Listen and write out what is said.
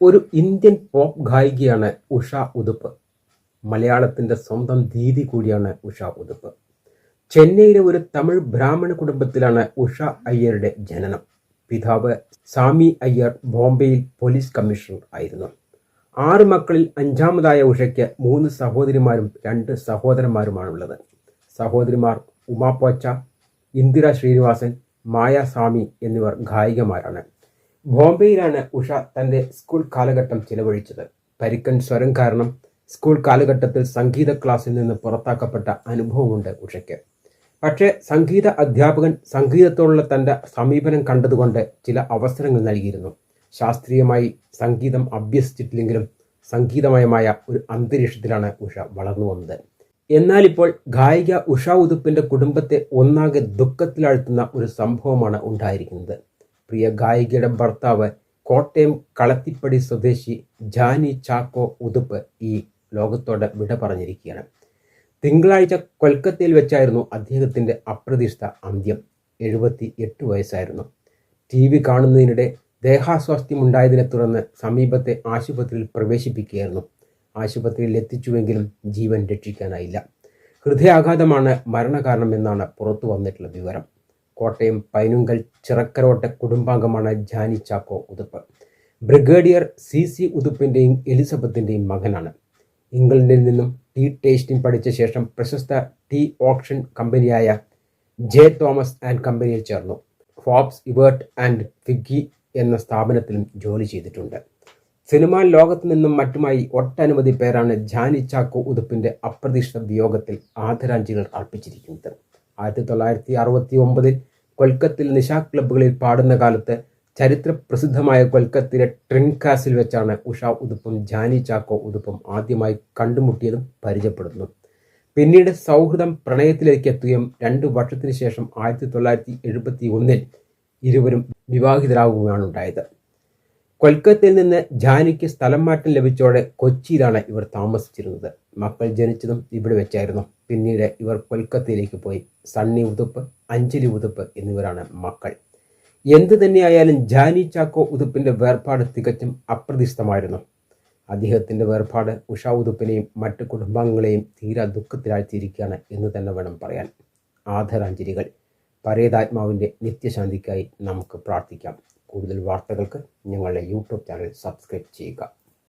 ഒരു Indian pop ഗായികയാണ് ഉഷ ഉതുപ്പ്. മലയാളത്തിന്റെ സ്വന്തം ദീദി കൂടിയാണ് ഉഷ ഉതുപ്പ്. ചെന്നൈയിലെ ഒരു തമിഴ് ബ്രാഹ്മണ കുടുംബത്തിലാണ് ഉഷ അയ്യരുടെ ജനനം. പിതാവ് സാമി അയ്യർ ബോംബെയിൽ പോലീസ് കമ്മീഷണർ ആയിരുന്നു. ആറ് മക്കളിൽ അഞ്ചാമതായ ഉഷയ്ക്ക് മൂന്ന് സഹോദരിമാരും രണ്ട് സഹോദരന്മാരുമാണുള്ളത്. സഹോദരിമാർ ഉമാപ്പോച്ച ഇന്ദിര ശ്രീനിവാസൻ മായാസ്വാമി എന്നിവർ ഗായികമാരാണ്. ബോംബെയിലാണ് ഉഷ തന്റെ സ്കൂൾ കാലഘട്ടം ചിലവഴിച്ചത്. പരിക്കൻ സ്വരം കാരണം സ്കൂൾ കാലഘട്ടത്തിൽ സംഗീത ക്ലാസ്സിൽ നിന്ന് പുറത്താക്കപ്പെട്ട അനുഭവമുണ്ട് ഉഷയ്ക്ക്. പക്ഷേ സംഗീത അധ്യാപകൻ സംഗീതത്തോടുള്ള തന്റെ സമീപനം കണ്ടതുകൊണ്ട് ചില അവസരങ്ങൾ നൽകിയിരുന്നു. ശാസ്ത്രീയമായി സംഗീതം അഭ്യസിച്ചിട്ടില്ലെങ്കിലും സംഗീതമയമായ ഒരു അന്തരീക്ഷത്തിലാണ് ഉഷ വളർന്നു വന്നത്. എന്നാൽ ഇപ്പോൾ ഗായിക ഉഷ ഉതുപ്പിന്റെ കുടുംബത്തെ ഒന്നാകെ ദുഃഖത്തിലാഴ്ത്തുന്ന ഒരു സംഭവമാണ് ഉണ്ടായിരിക്കുന്നത്. പ്രിയ ഗായികയുടെ ഭർത്താവ് കോട്ടയം കളത്തിപ്പടി സ്വദേശി ജാനി ചാക്കോ ഉതുപ്പ് ഈ ലോകത്തോട് വിട പറഞ്ഞിരിക്കുകയാണ്. തിങ്കളാഴ്ച കൊൽക്കത്തയിൽ വെച്ചായിരുന്നു അദ്ദേഹത്തിന്റെ അപ്രതീക്ഷിത അന്ത്യം. എഴുപത്തി എട്ട് വയസ്സായിരുന്നു. ടി വി കാണുന്നതിനിടെ ദേഹാസ്വാസ്ഥ്യമുണ്ടായതിനെ തുടർന്ന് സമീപത്തെ ആശുപത്രിയിൽ പ്രവേശിപ്പിക്കുകയായിരുന്നു. ആശുപത്രിയിൽ എത്തിച്ചുവെങ്കിലും ജീവൻ രക്ഷിക്കാനായില്ല. ഹൃദയാഘാതമാണ് മരണകാരണമെന്നാണ് പുറത്തു വന്നിട്ടുള്ള വിവരം. കോട്ടയം പൈനുങ്കൽ ചിറക്കരോട്ടെ കുടുംബാംഗമാണ് Jani Chacko Uthup. Brigadier C C ഉതുപ്പിന്റെയും എലിസബത്തിന്റെയും മകനാണ്. ഇംഗ്ലണ്ടിൽ നിന്നും ടീ ടേസ്റ്റിംഗ് പഠിച്ച ശേഷം പ്രശസ്ത ടീ ഓപ്ഷൻ കമ്പനിയായ ജെ തോമസ് ആൻഡ് കമ്പനിയിൽ ചേർന്നു. ഫോബ്സ് ഇവേർട്ട് ആൻഡ് ഫിഗി എന്ന സ്ഥാപനത്തിലും ജോലി ചെയ്തിട്ടുണ്ട്. സിനിമാ ലോകത്തു നിന്നും മറ്റുമായി ഒട്ടനവധി പേരാണ് ജാനി ചാക്കോ ഉതുപ്പിന്റെ അപ്രതീക്ഷിത വിയോഗത്തിൽ ആദരാഞ്ജലികൾ അർപ്പിച്ചിരിക്കുന്നത്. ആയിരത്തി തൊള്ളായിരത്തി അറുപത്തി ഒമ്പതിൽ കൊൽക്കത്തയിൽ നിശ ക്ലബ്ബുകളിൽ പാടുന്ന കാലത്ത് ചരിത്ര പ്രസിദ്ധമായ കൊൽക്കത്തയിലെ ട്രിൻകാസിൽ വെച്ചാണ് ഉഷ ഉതുപ്പും ജാനി ചാക്കോ ഉതുപ്പും ആദ്യമായി കണ്ടുമുട്ടിയതും പരിചയപ്പെടുന്നു പിന്നീട് സൗഹൃദം പ്രണയത്തിലേക്ക് എത്തുകയും രണ്ടു വർഷത്തിന് ശേഷം ആയിരത്തി തൊള്ളായിരത്തി എഴുപത്തി ഒന്നിൽ ഇരുവരും വിവാഹിതരാകുകയാണ് ഉണ്ടായത് കൊൽക്കത്തയിൽ നിന്ന് ജാനിക്ക് സ്ഥലം മാറ്റം ലഭിച്ചോടെ കൊച്ചിയിലാണ് ഇവർ താമസിച്ചിരുന്നത്. മക്കൾ ജനിച്ചതും ഇവിടെ വെച്ചായിരുന്നു. പിന്നീട് ഇവർ കൊൽക്കത്തയിലേക്ക് പോയി. സണ്ണി ഉതുപ്പ് അഞ്ജലി ഉതുപ്പ് എന്നിവരാണ് മക്കൾ. എന്തു തന്നെയായാലും ജാനി ചാക്കോ ഉതുപ്പിന്റെ വേർപാട് തികച്ചും അപ്രതീക്ഷിതമായിരുന്നു. അദ്ദേഹത്തിന്റെ വേർപാട് ഉഷ ഉതുപ്പിനെയും മറ്റു കുടുംബാംഗങ്ങളെയും തീരാ ദുഃഖത്തിലാഴ്ത്തിയിരിക്കുകയാണ് എന്ന് തന്നെ വേണം പറയാൻ. ആദരാഞ്ജലികൾ. പരേതാത്മാവിന്റെ നിത്യശാന്തിക്കായി നമുക്ക് പ്രാർത്ഥിക്കാം. കൂടുതൽ വാർത്തകൾക്ക് ഞങ്ങളുടെ യൂട്യൂബ് ചാനൽ സബ്സ്ക്രൈബ് ചെയ്യുക.